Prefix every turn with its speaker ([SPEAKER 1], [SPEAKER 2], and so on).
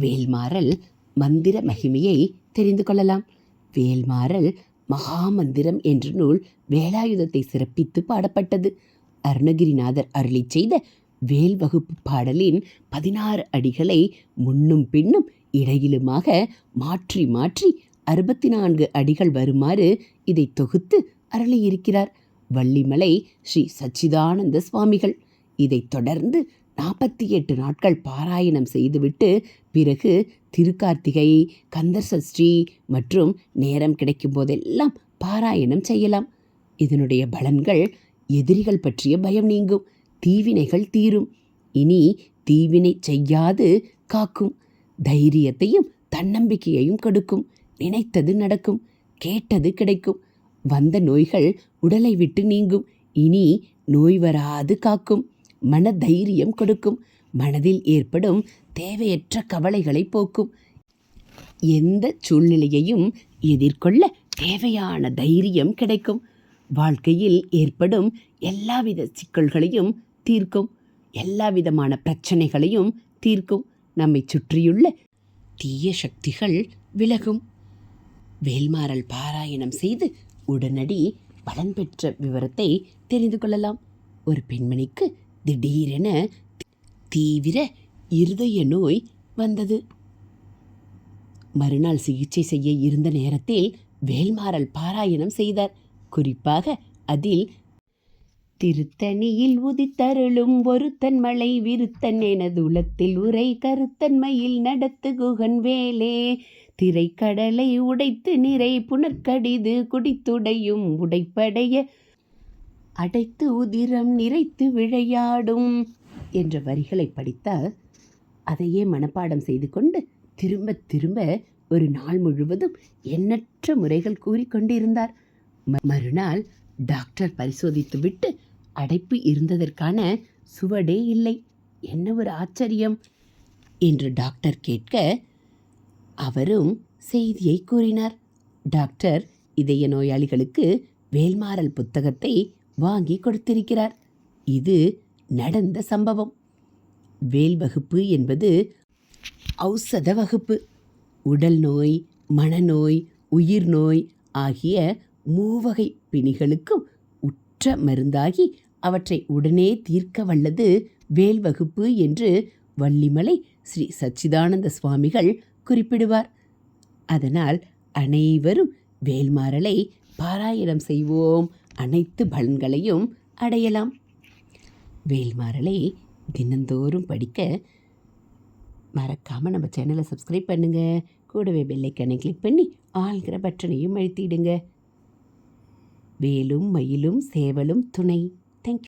[SPEAKER 1] வேல்மாறல் மந்திர மகிமையை தெரிந்து கொள்ளலாம். வேல்மாறல் மகாமந்திரம் என்ற நூல் வேலாயுதத்தை சிறப்பித்து பாடப்பட்டது. அருணகிரிநாதர் அருளி செய்த வேல் வகுப்பு பாடலின் பதினாறு அடிகளை முன்னும் பின்னும் இடையிலுமாக மாற்றி மாற்றி அறுபத்தி நான்கு அடிகள் வருமாறு இதை தொகுத்து அருளியிருக்கிறார். வள்ளிமலை ஸ்ரீ சச்சிதானந்த சுவாமிகள். இதைத் தொடர்ந்து நாற்பத்தி எட்டு நாட்கள் பாராயணம் செய்துவிட்டு பிறகு திருக்கார்த்திகை கந்தர் சஷ்டி மற்றும் நேரம் கிடைக்கும் போதெல்லாம் பாராயணம் செய்யலாம். இதனுடைய பலன்கள் எதிரிகள் பற்றிய பயம் நீங்கும் தீவினைகள் தீரும். இனி தீவினை செய்யாது காக்கும். தைரியத்தையும் தன்னம்பிக்கையையும் கொடுக்கும். நினைத்தது நடக்கும் கேட்டது கிடைக்கும். வந்த நோய்கள் உடலை விட்டு நீங்கும். இனி நோய் வராது காக்கும். மன தைரியம் கொடுக்கும். மனதில் ஏற்படும் தேவையற்ற கவலைகளை போக்கும். எந்த சூழ்நிலையையும் எதிர்கொள்ள தேவையான தைரியம் கிடைக்கும். வாழ்க்கையில் ஏற்படும் எல்லாவித சிக்கல்களையும் தீர்க்கும். எல்லா விதமான பிரச்சனைகளையும் தீர்க்கும். நம்மை சுற்றியுள்ள தீய சக்திகள் விலகும். வேல்மாறல் பாராயணம் செய்து உடனடி பலன் பெற்ற விவரத்தை தெரிந்து கொள்ளலாம். ஒரு பெண்மணிக்கு திடீரென தீவிர இருதய நோய் வந்தது. மறுநாள் சிகிச்சை செய்ய இருந்த நேரத்தில் வேல்மாறல் பாராயணம் செய்தார். குறிப்பாக அதில் திருத்தணியில் உதித்தருளும் ஒருத்தன் மலை விருத்தன் எனது உலத்தில் உரை கருத்தன்மையில் நடத்து குகன் வேலே. திரைக்கடலை உடைத்து நிறை புனற்கடிது குடித்துடையும் உடைப்படைய அடைத்து உதிரம் நிறைத்து விளையாடும் என்ற வரிகளை படித்தால் அதையே மனப்பாடம் செய்து கொண்டு திரும்ப திரும்ப ஒரு நாள் முழுவதும் எண்ணற்ற முறைகள் கூறிக்கொண்டிருந்தார் மறுநாள் டாக்டர் பரிசோதித்துவிட்டு அடைப்பு இருந்ததற்கான சுவடே இல்லை. என்ன ஒரு ஆச்சரியம் என்று டாக்டர் கேட்க அவரும் செய்தியை கூறினார். டாக்டர் இதய நோயாளிகளுக்கு வேல்மாறல் புத்தகத்தை வாங்கி கொடுத்திருக்கிறார். இது நடந்த சம்பவம். வேல் வகுப்பு என்பது ஔசத வகுப்பு. உடல் நோய் மனநோய் உயிர் நோய் ஆகிய மூவகை பிணிகளுக்கும் உற்ற மருந்தாகி அவற்றை உடனே தீர்க்க வல்லது வேல் வகுப்பு என்று வள்ளிமலை ஸ்ரீ சச்சிதானந்த சுவாமிகள் குறிப்பிடுவார். அதனால் அனைவரும் வேல்மாறலை பாராயணம் செய்வோம். அனைத்து பலன்களையும் அடையலாம். வேல்மாறலை தினந்தோறும் படிக்க மறக்காமல் நம்ம சேனலை சப்ஸ்கிரைப் பண்ணுங்கள் கூடவே பெல்லைக்கனை கிளிக் பண்ணி ஆள்கிற பட்டனையும் அழுத்திடுங்க. வேலும் மயிலும் சேவலும் துணை. தேங்க்யூ